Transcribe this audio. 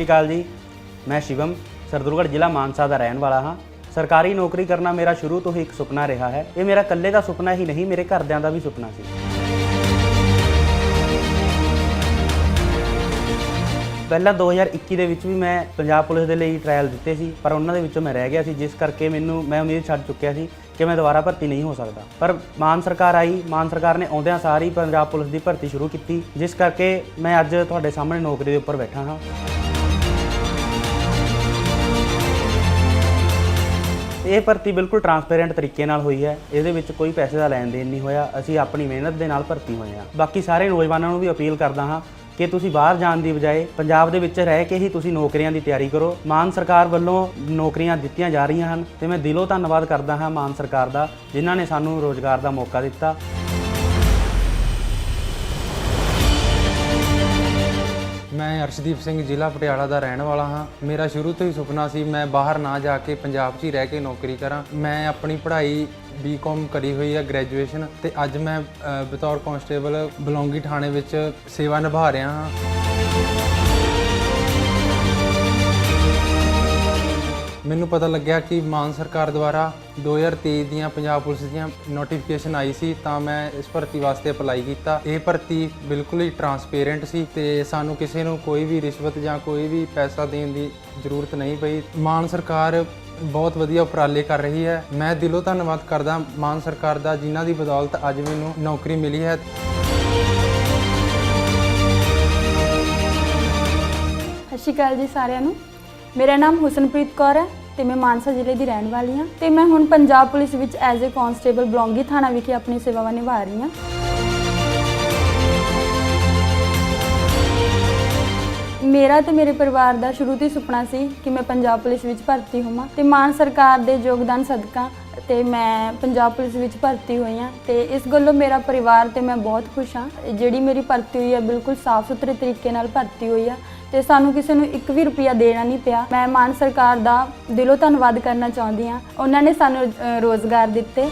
ਸ਼੍ਰੀ ਅਕਾਲ ਜੀ। ਮੈਂ ਸ਼ਿਵਮ ਸਰਦੂਲਗੜ੍ਹ ਜ਼ਿਲ੍ਹਾ ਮਾਨਸਾ ਦਾ ਰਹਿਣ ਵਾਲਾ ਹਾਂ। ਸਰਕਾਰੀ ਨੌਕਰੀ ਕਰਨਾ ਮੇਰਾ ਸ਼ੁਰੂ ਤੋਂ ਹੀ ਇੱਕ ਸੁਪਨਾ ਰਿਹਾ ਹੈ। ਇਹ ਮੇਰਾ ਇਕੱਲੇ ਦਾ ਸੁਪਨਾ ਹੀ ਨਹੀਂ, ਮੇਰੇ ਘਰਦਿਆਂ ਦਾ ਵੀ ਸੁਪਨਾ ਸੀ। ਪਹਿਲਾਂ 2021 ਦੇ ਵਿੱਚ ਵੀ ਮੈਂ ਪੰਜਾਬ ਪੁਲਿਸ ਦੇ ਲਈ ਟ੍ਰਾਇਲ ਦਿੱਤੇ ਸੀ, ਪਰ ਉਹਨਾਂ ਦੇ ਵਿੱਚੋਂ ਮੈਂ ਰਹਿ ਗਿਆ ਸੀ, ਜਿਸ ਕਰਕੇ ਮੈਨੂੰ, ਮੈਂ ਉਮੀਦ ਛੱਡ ਚੁੱਕਿਆ ਸੀ ਕਿ ਮੈਂ ਦੁਬਾਰਾ ਭਰਤੀ ਨਹੀਂ ਹੋ ਸਕਦਾ। ਪਰ ਮਾਨ ਸਰਕਾਰ ਆਈ, ਮਾਨ ਸਰਕਾਰ ਨੇ ਆਉਂਦਿਆਂ ਸਾਰ ਹੀ ਪੰਜਾਬ ਪੁਲਿਸ ਦੀ ਭਰਤੀ ਸ਼ੁਰੂ ਕੀਤੀ, ਜਿਸ ਕਰਕੇ ਮੈਂ ਅੱਜ ਤੁਹਾਡੇ ਸਾਹਮਣੇ ਨੌਕਰੀ ਦੇ ਉੱਪਰ ਬੈਠਾ ਹਾਂ। ਇਹ ਭਰਤੀ ਬਿਲਕੁਲ ਟਰਾਂਸਪੇਰੈਂਟ ਤਰੀਕੇ ਨਾਲ ਹੋਈ ਹੈ। ਇਹਦੇ ਵਿੱਚ ਕੋਈ ਪੈਸੇ ਦਾ ਲੈਣ ਦੇਣ ਨਹੀਂ ਹੋਇਆ। ਅਸੀਂ ਆਪਣੀ ਮਿਹਨਤ ਦੇ ਨਾਲ ਭਰਤੀ ਹੋਏ ਹਾਂ। ਬਾਕੀ ਸਾਰੇ ਨੌਜਵਾਨਾਂ ਨੂੰ ਵੀ ਅਪੀਲ ਕਰਦਾ ਹਾਂ ਕਿ ਤੁਸੀਂ ਬਾਹਰ ਜਾਣ ਦੀ ਬਜਾਏ ਪੰਜਾਬ ਦੇ ਵਿੱਚ ਰਹਿ ਕੇ ਹੀ ਤੁਸੀਂ ਨੌਕਰੀਆਂ ਦੀ ਤਿਆਰੀ ਕਰੋ। ਮਾਨ ਸਰਕਾਰ ਵੱਲੋਂ ਨੌਕਰੀਆਂ ਦਿੱਤੀਆਂ ਜਾ ਰਹੀਆਂ ਹਨ ਤੇ ਮੈਂ ਦਿਲੋਂ ਧੰਨਵਾਦ ਕਰਦਾ ਹਾਂ ਮਾਨ ਸਰਕਾਰ ਦਾ, ਜਿਨ੍ਹਾਂ ਨੇ ਸਾਨੂੰ ਰੋਜ਼ਗਾਰ ਦਾ ਮੌਕਾ ਦਿੱਤਾ। ਮੈਂ ਅਰਸ਼ਦੀਪ ਸਿੰਘ ਜ਼ਿਲ੍ਹਾ ਪਟਿਆਲਾ ਦਾ ਰਹਿਣ ਵਾਲਾ ਹਾਂ। ਮੇਰਾ ਸ਼ੁਰੂ ਤੋਂ ਹੀ ਸੁਪਨਾ ਸੀ, ਮੈਂ ਬਾਹਰ ਨਾ ਜਾ ਕੇ ਪੰਜਾਬ 'ਚ ਹੀ ਰਹਿ ਕੇ ਨੌਕਰੀ ਕਰਾਂ। ਮੈਂ ਆਪਣੀ ਪੜ੍ਹਾਈ ਬੀਕਾਮ ਕਰੀ ਹੋਈ ਹੈ ਗ੍ਰੈਜੂਏਸ਼ਨ ਤੇ ਅੱਜ ਮੈਂ ਬਤੌਰ ਕਾਂਸਟੇਬਲ ਬਲੌਂਗੀ ਥਾਣੇ ਵਿੱਚ ਸੇਵਾ ਨਿਭਾ ਰਿਹਾ ਹਾਂ। ਮੈਨੂੰ ਪਤਾ ਲੱਗਿਆ ਕਿ ਮਾਨ ਸਰਕਾਰ ਦੁਆਰਾ 2023 ਦੀਆਂ ਪੰਜਾਬ ਪੁਲਿਸ ਦੀਆਂ ਨੋਟੀਫਿਕੇਸ਼ਨ ਆਈ ਸੀ, ਤਾਂ ਮੈਂ ਇਸ ਭਰਤੀ ਵਾਸਤੇ ਅਪਲਾਈ ਕੀਤਾ। ਇਹ ਭਰਤੀ ਬਿਲਕੁਲ ਹੀ ਟਰਾਂਸਪੇਰੈਂਟ ਸੀ ਤੇ ਸਾਨੂੰ ਕਿਸੇ ਨੂੰ ਕੋਈ ਵੀ ਰਿਸ਼ਵਤ ਜਾਂ ਕੋਈ ਵੀ ਪੈਸਾ ਦੇਣ ਦੀ ਜ਼ਰੂਰਤ ਨਹੀਂ ਪਈ। ਮਾਨ ਸਰਕਾਰ ਬਹੁਤ ਵਧੀਆ ਉਪਰਾਲੇ ਕਰ ਰਹੀ ਹੈ। ਮੈਂ ਦਿਲੋਂ ਧੰਨਵਾਦ ਕਰਦਾ ਮਾਨ ਸਰਕਾਰ ਦਾ, ਜਿਨ੍ਹਾਂ ਦੀ ਬਦੌਲਤ ਅੱਜ ਮੈਨੂੰ ਨੌਕਰੀ ਮਿਲੀ ਹੈ। ਸਤਿ ਸ਼੍ਰੀ ਅਕਾਲ ਜੀ ਸਾਰਿਆਂ ਨੂੰ। ਮੇਰਾ ਨਾਮ ਹੁਸਨਪ੍ਰੀਤ ਕੌਰ ਹੈ ਤੇ ਮੈਂ ਮਾਨਸਾ ਜ਼ਿਲ੍ਹੇ ਦੀ ਰਹਿਣ ਵਾਲੀ ਹਾਂ ਤੇ ਮੈਂ ਹੁਣ ਪੰਜਾਬ ਪੁਲਿਸ ਵਿੱਚ ਐਜ਼ ਅ ਕਾਂਸਟੇਬਲ ਬਲੌਂਗੀ ਥਾਣਾ ਵਿਖੇ ਆਪਣੀ ਸੇਵਾਵਾਂ ਨਿਭਾ ਰਹੀ ਹਾਂ। ਮੇਰਾ ਤੇ ਮੇਰੇ ਪਰਿਵਾਰ ਦਾ ਸ਼ੁਰੂ ਤੋਂ ਹੀ ਸੁਪਨਾ ਸੀ ਕਿ ਮੈਂ ਪੰਜਾਬ ਪੁਲਿਸ ਵਿੱਚ ਭਰਤੀ ਹੋਵਾਂ ਤੇ ਮਾਨ ਸਰਕਾਰ ਦੇ ਯੋਗਦਾਨ ਸਦਕਾ ਤੇ ਮੈਂ ਪੰਜਾਬ ਪੁਲਿਸ ਵਿੱਚ ਭਰਤੀ ਹੋਈ ਹਾਂ ਤੇ ਇਸ ਗੱਲੋਂ ਮੇਰਾ ਪਰਿਵਾਰ ਤੇ ਮੈਂ ਬਹੁਤ ਖੁਸ਼ ਹਾਂ। ਜਿਹੜੀ ਮੇਰੀ ਭਰਤੀ ਹੋਈ ਹੈ ਬਿਲਕੁਲ ਸਾਫ਼ ਸੁਥਰੇ ਤਰੀਕੇ ਨਾਲ ਭਰਤੀ ਹੋਈ ਆ ਤੇ ਸਾਨੂੰ ਕਿਸੇ ਨੂੰ ਇੱਕ ਵੀ ਰੁਪਿਆ ਦੇਣਾ ਨਹੀਂ ਪਿਆ। ਮੈਂ ਮਾਨ ਸਰਕਾਰ ਦਾ ਦਿਲੋਂ ਧੰਨਵਾਦ ਕਰਨਾ ਚਾਹੁੰਦੀ ਹਾਂ। ਉਹਨਾਂ ਨੇ ਸਾਨੂੰ ਅ, ਰੋਜ਼ਗਾਰ ਦਿੱਤੇ।